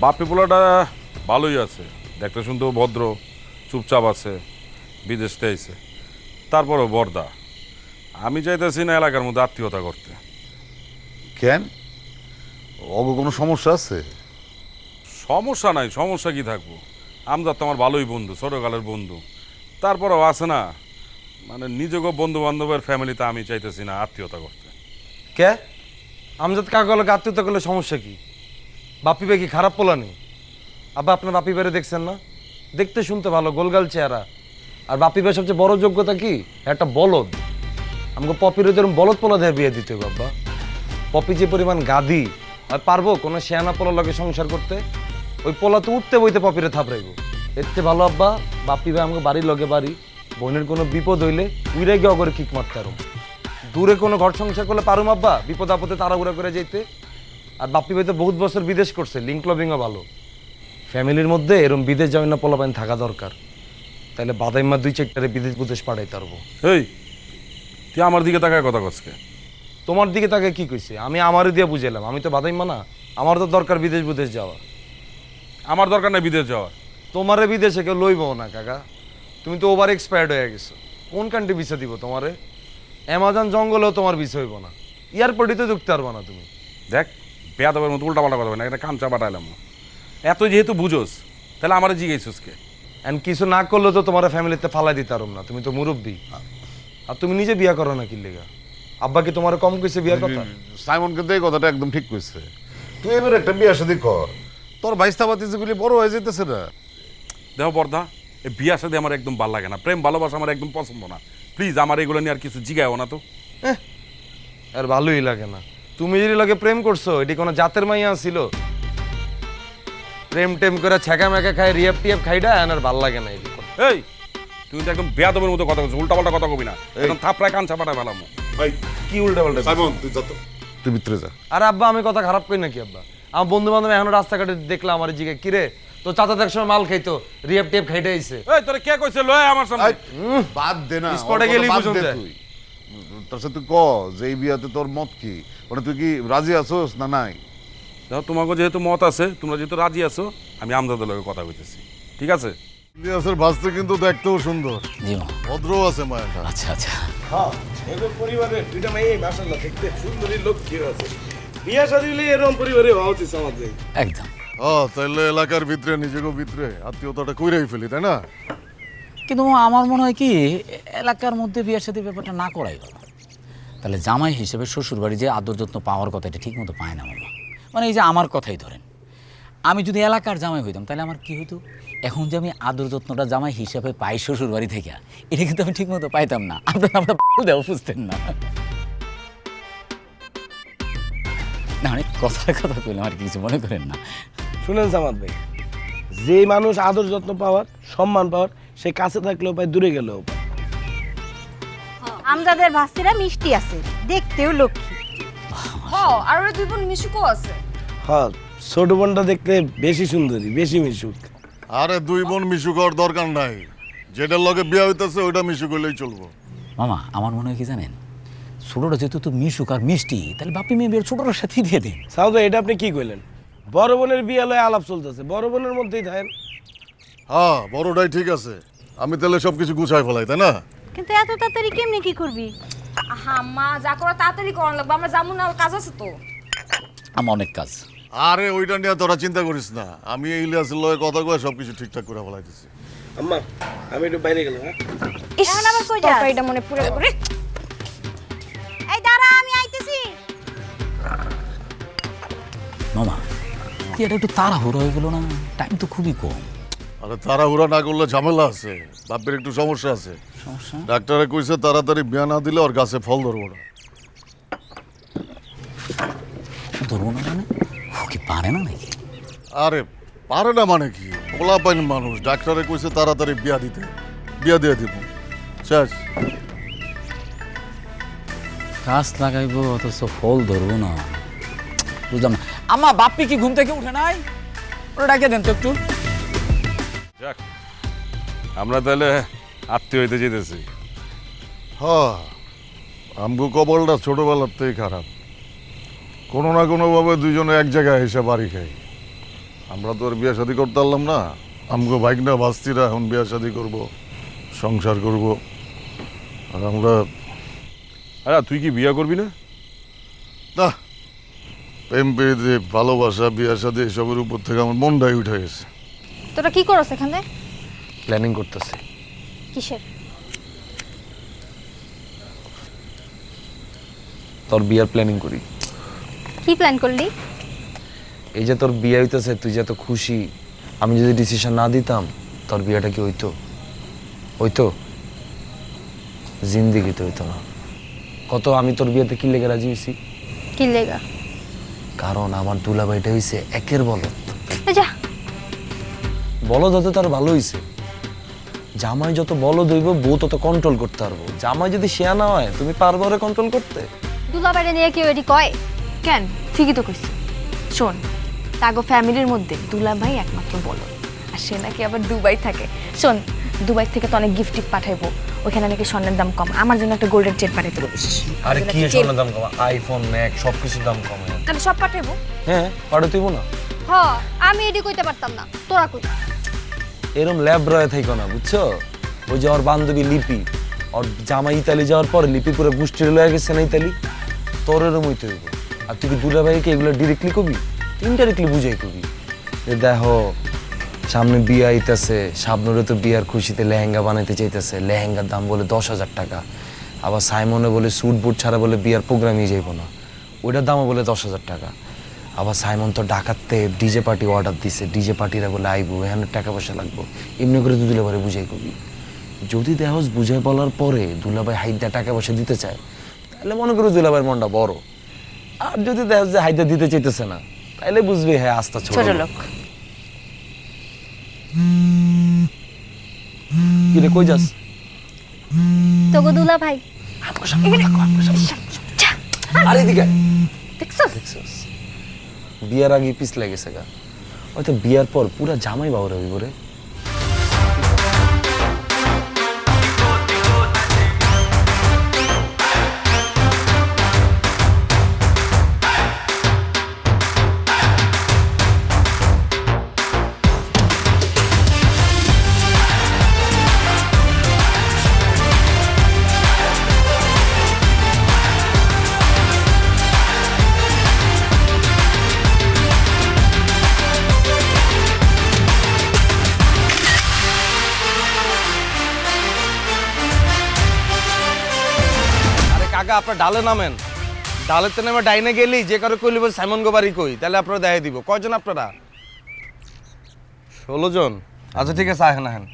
বাপি পোলাটা ভালোই আছে। দেখতে শুনতেও ভদ্র চুপচাপ আছে বিদেশ আইছে। তারপরও বর্দা। আমি চাইতেছি না এলাকার মধ্যে আত্মীয়তা করতে। কেন? অগ কোনো সমস্যা আছে? সমস্যা নাই সমস্যা কি থাকব? আমজাদ তো আমার ভালোই বন্ধু ছোটকালের বন্ধু। তারপরেও আছে না মানে নিজেকে বন্ধু বান্ধবের ফ্যামিলিতে আমি চাইতেছি না আত্মীয়তা করতে। কে? আমজাদ কাকলে আত্মীয়তা করলে সমস্যা কি? বাপি ভাই কি খারাপ পোলা নেই আব্বা, আপনার বাপি ভাইরে দেখছেন না? দেখতে শুনতে ভালো, গোলগাল চেহারা। আর বাপি ভাই সবচেয়ে বড় যোগ্যতা কি? একটা বলদ। আমাকে পপির যেরকম বলদ পোলা দেয় বিয়ে দিতে আব্বা। পপি যে পরিমাণ গাদি আর পারব কোনো শেয়ানা পোলা লগে সংসার করতে? ওই পোলা তো উঠতে বইতে পপিরে থাপড়াইবো। এর চেয়ে ভালো, আব্বা, বাপি ভাই আমাকে বাড়ির লগে বাড়ি, বোনের কোনো বিপদ হইলে উইরে গিয়ে অগরে কিক মারতে আরও। দূরে কোনো ঘর সংসার করলে পারুম, আব্বা, বিপদ আপদে তাড়াহুড়া করে যেতে আর বাপ্পি ভাই তো বহুত বছর বিদেশ করছে লিঙ্ক ক্লবিংও ভালো। ফ্যামিলির মধ্যে এরম বিদেশ যাবেন না পোলাপাইন থাকা দরকার। তাহলে বাদাইমা দুই চেকটারে বিদেশ বিদেশ পাঠাইতে পারব। এই তুই আমার দিকে তাকায় কথা কসকে তোমার দিকে তাকে কি কইছে? আমি আমারই দিয়ে বুঝালাম আমি তো বাদাইমা না আমার তো দরকার বিদেশ বিদেশ যাওয়া আমার দরকার নেই বিদেশ যাওয়ার। তোমারে বিদেশে কেউ লইব না কাকা। তুমি তো ওভার এক্সপায়ার্ড হয়ে গেছো। কোন কান্ট্রি ভিসা দিব তোমারে? অ্যামাজন জঙ্গলেও তোমার ভিসা হইব না। এয়ারপোর্টে তো ঢুকতে পারব না তুমি। দেখ বেয়াদবের মতো উল্টা পাল্টা কথা বলে না একটা কামচা পাঠাইলাম। এত যেহেতু বুঝোস তাহলে আমার জিজ্ঞেসুস কে? এন্ড কিছু না করলে তো তোমার ফ্যামিলিতে ফালাই দিতে পারো না তুমি তো মুরব্বী। আর তুমি নিজে বিয়া করো না কি লেগা? আব্বা কি তোমার কম কইছে বিয়ার কথা? সাইমন কিন্তু এই কথাটা একদম ঠিক কইছে। তুই এবার একটা বিয়ে শাদি কর। তোর বাইস্তা বাতি যেগুলি বড় হয়ে যেতেছে না। দেখো বর্দা এই বিয়ার সাথে আমার একদম ভালো লাগে না প্রেম ভালোবাসা আমার একদম পছন্দ না। প্লিজ আমার এগুলো নিয়ে আর কিছু জিগায়ও না তো। আর ভালোই লাগে না। তুমি যদি লাগে প্রেম করছ এটি কোনো জাতের মাইয়া ছিল। প্রেম টেম করে ছ্যাঁকা ম্যাকা খাই রিয়াপ টিয়াপ খাইডা আর ভালো লাগে না এই তুই তো একদম বেয়াদবের মতো কথা বলছিস উল্টা পাল্টা কথা কবি না। একদম থাপড়ায় কাঞ্চা পাঠায় ফেলাম ভাই কি উল্টা পাল্টা সাইমন তুই যত তুই ভিতরে যা। আর আব্বা আমি কথা খারাপ করি নাকি আব্বা? আমার বন্ধু বান্ধব এখন রাস্তাঘাটে দেখলাম আমার জিগে কিরে তো চাচা তো একসময় মাল খাইতো রিয়াপ টিয়াপ খাইতে আইছে। এই তোরে কে কইছে লয় আমার সামনে। বাদ দে না স্পটে কথা বুঝুন যায়। তুই। তার সাথে ক যে এই বিয়াতে তোর মত কি? মানে তুই কি রাজি আছোস না নাই? দেখো তোমাকে যেহেতু মত আছে তোমরা যেহেতু রাজি আছো আমি আমদাদের লগে কথা কইতেছি। ঠিক আছে? ইলিয়াসের ভাস্তে কিন্তু দেখতেও সুন্দর। জি মা। ভদ্র আছে মায়াটা। আচ্ছা আচ্ছা। হ্যাঁ এদের পরিবারের দুইটা মেয়ে দেখতে সুন্দরী লক্ষ্মী আছে। বিয়া শাদী হলে এরকম পরিবারে হওয়া উচিত আমাদের একদম। হ্যাঁ তাইলে এলাকার ভিতরে নিজেকে ভিতরে আত্মীয়তাটা কইরাই ফেলি তাই না? কিন্তু আমার মনে হয় কি, এলাকার মধ্যে বিয়ের সাথে ব্যাপারটা না করাই ভালো। তাহলে জামাই হিসেবে শ্বশুর বাড়ি যে আদর যত্ন পাওয়ার কথা, এটা ঠিক মতো পায় না মামা। মানে এই যে আমার কথাই ধরেন, আমি যদি এলাকার জামাই হইতাম, তাহলে আমার কি হতো এখন যে আমি আদর যত্নটা জামাই হিসাবে পাই শ্বশুর বাড়ি থেকে, এটা কিন্তু আমি ঠিক মতো পাইতাম না। আপনার আমরা দেওয়া বুঝতেন না। না, অনেক কথার কথা কইলাম, আর কিছু মনে করেন না। শুনেন সামাদ ভাই যে মানুষ আদর যত্ন পাওয়ার, সম্মান পাওয়ার সে কাছে থাকলেও পায় দূরে গেলেও পায় আমজাদের ভাস্তিরা মিষ্টি আছে দেখতেও লক্ষ্মী। হ আর ওরা দুই বোন মিশুকও আছে। হ্যাঁ ছোট বোনটা দেখতে বেশি সুন্দরী বেশি মিশুক। আরে দুই বোন মিশু করার দরকার নাই। যেটার লগে বিয়া হইতাছে ওইটা মিশু করলেই চলবো। মামা আমার মনে হয় কি জানেন? ছোটোটা যেহেতু তো মিশুক আর মিষ্টি তাহলে বাপি মেয়ে বিয়ের ছোটোটার সাথেই দিয়ে দিন। সাউদ এটা আপনি কি কইলেন? বড় বোনের বিয়ে লয় আলাপ চলতেছে। বড় বোনের মধ্যেই থাকেন। হ্যাঁ বড়টাই ঠিক আছে। আমি তাহলে সবকিছু গুছাই ফেলাই তাই না? কিন্তু এত তাড়াতাড়ি কেমনে কি করবি? হ্যাঁ মা যা করা তাড়াতাড়ি করান লাগবে। আমরা যাব না কাজ আছে তো। আমার অনেক কাজ। আরে ওইটা নিয়ে তোরা চিন্তা করিস না। আমি এই ইলিয়াসের লগে কথা কয়ে সবকিছু ঠিকঠাক করে ফেলাইতেছি। আম্মা আমি একটু বাইরে গেলাম হ্যাঁ? ইস এখন আবার কই যাস? তরকারিটা মনে পুরো করে এই দাঁড়া আমি আইতেছি। মামা কি এটা একটু তাড়াহুড়ো হয়ে গেল না? টাইম তো খুবই কম। আরে তাড়াহুড়া না করলে ঝামেলা আছে বাপের একটু সমস্যা আছে। সমস্যা? ডাক্তারে কইছে তাড়াতাড়ি বিয়া না দিলে ওর গাছে ফল ধরবো না। ধরবো না মানে? ও কি পারে না নাকি? আরে পারে না মানে কি? পোলা পাইন মানুষ ডাক্তারে কইছে তাড়াতাড়ি বিয়া দিতে। বিয়া দিয়ে দিব। শেষ। গাছ লাগাইবো অথচ ফল ধরবো না। বুঝলাম না। আম্মা বাপ্পি কি ঘুম থেকে উঠে নাই? ওরা ডাকে দেন তো একটু। যাক আমরা তাহলে আত্মীয় হইতে যেতেছি হ্যাঁ আমগো কবলটা ছোটবেলার থেকেই খারাপ। কোনো না কোনোভাবে দুজনে এক জায়গায় এসে বাড়ি খাই। আমরা তো আর বিয়ে শাদি করতে পারলাম না। আমগো বাইক না বাস্তিরা এখন বিয়ে শাদি করব সংসার করব। আর আমরা আরে তুই কি বিয়ে করবি না? না। প্রেম পেয়ে ভালোবাসা বিয়ে শাদি এসবের উপর থেকে আমার মনটাই উঠে গেছে। তোরা কি করছ এখানে? প্ল্যানিং করতেছে। কিসের? তোর বিয়ার প্ল্যানিং করি। কি প্ল্যান করলি? এই যে তোর বিয়ে হইতেছে তুই যে এত খুশি আমি যদি ডিসিশন না দিতাম তোর বিয়েটা কি হইতো? হইতো? জিন্দিগিতে হইতো না। কত আমি তোর বিয়েতে কি লেগে রাজি হয়েছি কি লেগা? কারণ আমার দুলাভাইটা হইছে একের বলদ। এ যা। বলদ হতে তার ভালো হইছে। জামাই যত বলদ হইব বউ তত কন্ট্রোল করতে পারব। জামাই যদি শেয়া না হয় তুমি পারব ওরে কন্ট্রোল করতে? দুলাবাড়ি নিয়ে কেউ এটি কয়? কেন? ঠিকই তো কইছি। শোন তাগো ফ্যামিলির মধ্যে দুলাভাই একমাত্র বলো আর সে নাকি আবার দুবাই থাকে। শোন দুবাই থেকে তো অনেক গিফট টিফট পাঠাইবো। ওখানে নাকি স্বর্ণের দাম কম। আমার জন্য একটা গোল্ডেন চেন পাঠাইতে বলিস আরে কি সোনার দাম কম? আইফোন ম্যাক সব কিছুর দাম কমে। তাহলে সব পাঠাইবো? হ্যাঁ পাঠাতেইব না। হ আমি এটি কইতে পারতাম না। তোরা কই এরম ল্যাব রয়ে থাইকো না, বুঝছ? ওই যে ওর বান্ধবী লিপি, ওর জামাই ইতালি যাওয়ার পরে লিপি পুরো বুষ্টি লয়ে গেছে না ইতালি? তোর এরম হইতে হইব। আর তুই কি দুলা ভাইকে এগুলো ডিরেক্টলি কবি? ইনডাইরেক্টলি বুঝাই কবি। দেখো, সামনে বিয়ে আইতাছে সাবনুরে তো বিয়ার খুশিতে লেহেঙ্গা বানাইতে চাইতেছে, লেহেঙ্গার দাম বলে দশ হাজার টাকা। আবার সাইমনে বলে স্যুট বুট ছাড়া বলে বিয়ার প্রোগ্রামই যাইব না। ওইটার দামও বলে দশ হাজার টাকা। আবার সাইমন তো ডাকাতে ডিজে পার্টি অর্ডার দিছে ডিজে পার্টিরা বলে আইবো এখানে টাকা পয়সা লাগবো। এমনি করে তুই দুলাভাই বুঝাই কবি। যদি দেহস বুঝাই বলার পরে দুলাভাই হাইদা টাকা পয়সা দিতে চায় তাহলে মনে করি দুলাভাইয়ের মনটা বড়। আর যদি দেহস যে হাইদা দিতে চাইতেছে না তাহলে বুঝবি হ্যাঁ আস্তা ছোট ছোট লোক। কি রে কই যাস? তোগো দুলাভাই। আর এদিকে আয়। দেখছস? দেখছস? বিয়ার আগে পিস লেগেছে গা। হয়তো বিয়ার পর পুরা জামাই বাবুরা হইব কাকা আপনার ডালে নামেন। ডালেতে নেমে ডাইনে গেলি, যে কারও কইলি বল, সাইমন গোবারি কই? তাহলে আপনারা দেখাই দিব। কয়জন আপনারা? ষোলো জন। আচ্ছা ঠিক আছে, আহেন আহেন।